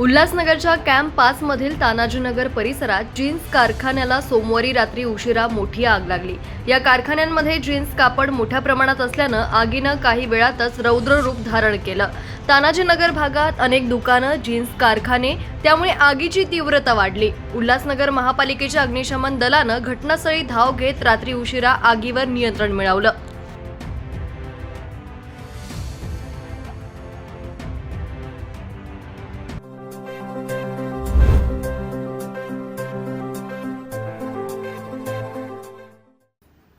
उल्हासनगरच्या कॅम्प पाच मधील तानाजीनगर परिसरात जीन्स कारखान्याला सोमवारी रात्री उशिरा मोठी आग लागली. या कारखान्यांमध्ये जीन्स कापड मोठ्या प्रमाणात असल्यानं आगीनं काही वेळातच रौद्र रूप धारण केलं. तानाजीनगर भागात अनेक दुकानं जीन्स कारखाने त्यामुळे आगीची तीव्रता वाढली. उल्हासनगर महापालिकेच्या अग्निशमन दलानं घटनास्थळी धाव घेत रात्री उशिरा आगीवर नियंत्रण मिळवलं.